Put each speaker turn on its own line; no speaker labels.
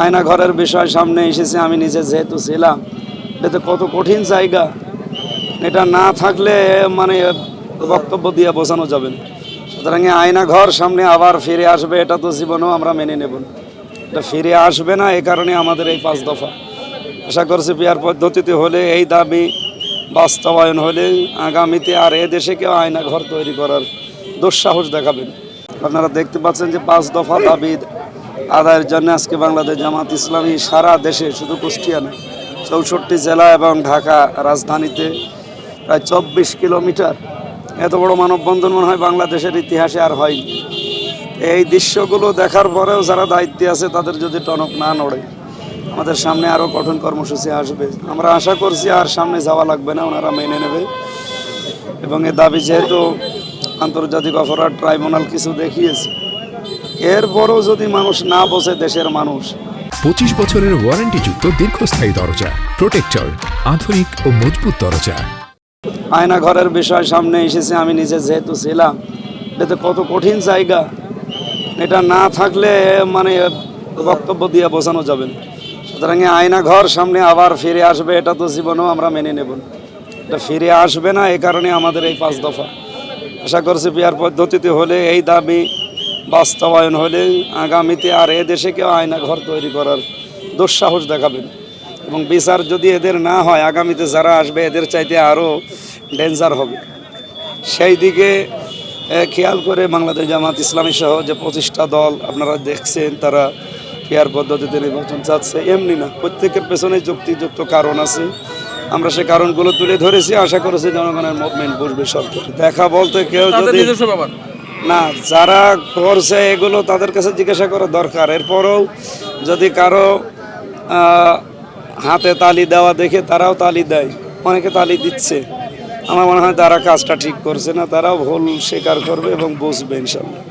আয়না ঘরের বিষয় সামনে এসেছে, আমি নিজে যেহেতু ছিলাম। এটা কত কঠিন জায়গা। এটা না থাকলে মানে বক্তব্য দিয়ে বোঝানো যাবে না। সুতরাং আয়না ঘর সামনে আবার ফিরে আসবে, এটা তো জীবনেও আমরা মেনে নেব না। এটা ফিরে আসবে না, এ কারণে আমাদের এই পাঁচ দফা। আশা করছি বিয়ার পদ্ধতিতে হলে, এই দাবি বাস্তবায়ন হলে আগামীতে আর এ দেশে কেউ আয়না ঘর তৈরি করার দুঃসাহস দেখাবেন। আপনারা দেখতে পাচ্ছেন যে পাঁচ দফা দাবি আদায়ের জন্য আজকে বাংলাদেশ জামাত ইসলামী সারা দেশে, শুধু কুষ্টিয়া না, চৌষট্টি জেলা এবং ঢাকা রাজধানীতে প্রায় চব্বিশ কিলোমিটার এত বড় মানববন্ধন মনে হয় বাংলাদেশের ইতিহাসে আর হয়নি। এই দৃশ্যগুলো দেখার পরেও যারা দায়িত্বে আছে, তাদের যদি টনক না নড়ে, আমাদের সামনে আরও কঠোর কর্মসূচি আসবে। আমরা আশা করছি আর সামনে যাওয়া লাগবে না, ওনারা মেনে নেবে। এবং এ দাবি যেহেতু আন্তর্জাতিক অপরাধ ট্রাইব্যুনাল কিছু দেখিয়েছে। এরপরও যদি মানুষ না বসে দেশের মানুষ।
পঁচিশ বছরের ওয়ারেন্টি ওয়ারেন্টিযুক্ত দীর্ঘস্থায়ী দরজা প্রোটেক্টর আধুনিক ও মজবুত দরজা।
আয়না ঘরের বিষয় সামনে এসেছে আমি নিজে যেহেতু ছিলাম এটাতে কত কঠিন জায়গা। এটা না থাকলে মানে বক্তব্য দিয়ে বোঝানো যাবে না। সুতরাং আয়না ঘর সামনে আবার ফিরে আসবে এটা তো জীবনেও আমরা মেনে নেব এটা ফিরে আসবে না এ কারণে আমাদের এই পাঁচ দফা। আশা করছি বিয়ার পদ্ধতিতে হলে এই দাবি বাস্তবায়ন হলে আগামীতে আর এ দেশে কেউ আয়না ঘর তৈরি করার দুঃসাহস দেখাবেন। এবং বিচার যদি এদের না হয় আগামীতে যারা আসবে এদের চাইতে আরও ডেঞ্জার হবে। সেই দিকে খেয়াল করে বাংলাদেশ জামাত ইসলামী সহ যে পঁচিশটা দল আপনারা দেখছেন তারা ফেয়ার পদ্ধতিতে নির্বাচন চাচ্ছে এমনি না। প্রত্যেকের পেছনে যুক্তিযুক্ত কারণ আছে। আমরা সে কারণগুলো তুলে ধরেছি আশা করেছি জনগণের মুভমেন্ট বুঝবে সরকার দেখা বলতে কেউ যদি না, যারা করছে এগুলো তাদের কাছে জিজ্ঞাসা করা দরকার। এরপরও যদি কারও হাতে তালি দেওয়া দেখে তারাও তালি দেয়। অনেকে তালি দিচ্ছে। আমার মনে হয় তারা কাজটা ঠিক করছে না, তারাও ভুল স্বীকার করবে এবং বুঝবে ইনশাল্লাহ